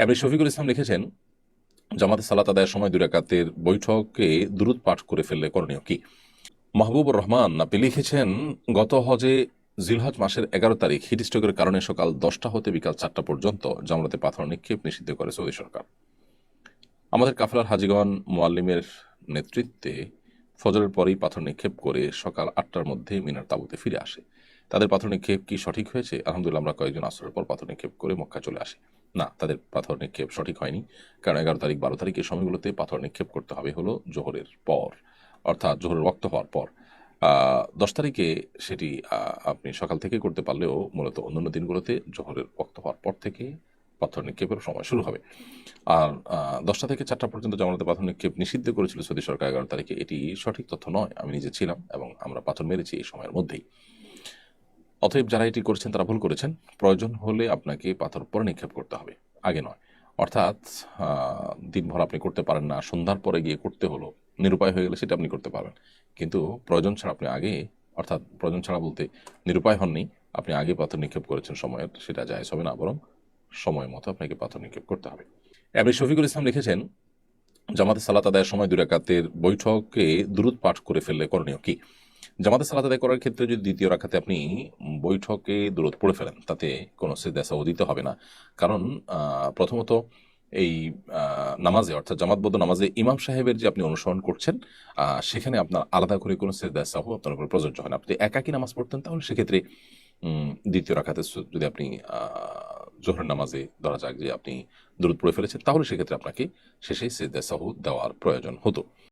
এমনি শফিকুল ইসলাম লিখেছেন, জামাতে সালাত আদায়ের সময় দুই রাকাতের বৈঠকে দ্রুত পাঠ করে ফেললে করণীয় কি? মাহবুবুর রহমান, আপনি লিখেছেন, গত হজে জিলহজ মাসের এগারো তারিখ, হিট স্ট্রোকের কারণে সকাল দশটা হতে বিকাল চারটা পর্যন্ত জামরাতে পাথর নিক্ষেপ নিষিদ্ধ করে সৌদি সরকার। আমাদের কাফলার হাজিগণ, মোয়াল্লিমের নেতৃত্বে ফজরের পরেই পাথর নিক্ষেপ করে সকাল আটটার মধ্যে মিনার তাবুতে ফিরে আসে। তাদের পাথর নিক্ষেপ কি সঠিক হয়েছে? আলহামদুলিল্লাহ, আমরা কয়েকজন আসরের পর পাথর নিক্ষেপ করে মক্কা চলে আসি। না, তাদের পাথর নিক্ষেপ সঠিক হয়নি, কারণ এগারো তারিখ, বারো তারিখ এই সময়গুলোতে পাথর নিক্ষেপ করতে হবে হলো জোহরের পর, অর্থাৎ জোহরের রক্ত হওয়ার পর। দশ তারিখে সেটি আপনি সকাল থেকে করতে পারলেও মূলত অন্যান্য দিনগুলোতে জোহরের রক্ত হওয়ার পর থেকে পাথর নিক্ষেপের সময় শুরু হবে। আর দশটা থেকে চারটা পর্যন্ত জামানতে পাথর নিক্ষেপ নিষিদ্ধ করেছিল সৌদি সরকার এগারো তারিখে, এটি সঠিক তথ্য নয়, আমি নিজে ছিলাম এবং আমরা পাথর মেরেছি এই সময়ের মধ্যেই। অতএব যারা এটি করছেন, তারা ভুল করেছেন। প্রয়োজন হলে আপনাকে পাথর পরে নিক্ষেপ করতে হবে, আগে নয়। অর্থাৎ দিনভর আপনি করতে পারেন না, সন্ধ্যার পরে গিয়ে করতে হলো, নিরুপায় হয়ে গেলে সেটা আপনি করতে পারবেন। কিন্তু প্রয়োজন ছাড়া আপনি আগে, অর্থাৎ প্রয়োজন ছাড়া বলতে নিরুপায় হননি, আপনি আগে পাথর নিক্ষেপ করেছেন সময়ের, সেটা যায় হবে না, বরং সময় মতো আপনাকে পাথর নিক্ষেপ করতে হবে। এমনি শফিকুল ইসলাম লিখেছেন, জামাতে সালাত আদায়ের সময় দুই রাকাতের বৈঠকে দ্রুত পাঠ করে ফেললে করণীয় কি? জামাতে সালাত আদায় করার ক্ষেত্রে যদি দ্বিতীয় রাখাতে আপনি বৈঠকে দূরত পড়ে ফেলেন, তাতে কোনো সিদ্ধাসাও দিতে হবে না। কারণ প্রথমত এই নামাজে, অর্থাৎ জামাতবদ্ধ নামাজে ইমাম সাহেবের যে আপনি অনুসরণ করছেন সেখানে আপনার আলাদা করে কোনো সিদ্ধাসাহ আপনার উপর প্রযোজ্য হয় না। আপনি একাকি নামাজ পড়তেন, তাহলে সেক্ষেত্রে দ্বিতীয় রাখাতে যদি আপনি জোহরের নামাজে ধরা যাক যে আপনি দূরত পড়ে ফেলেছেন, তাহলে সেক্ষেত্রে আপনাকে শেষে সিদ্ধাসাহ দেওয়ার প্রয়োজন হতো।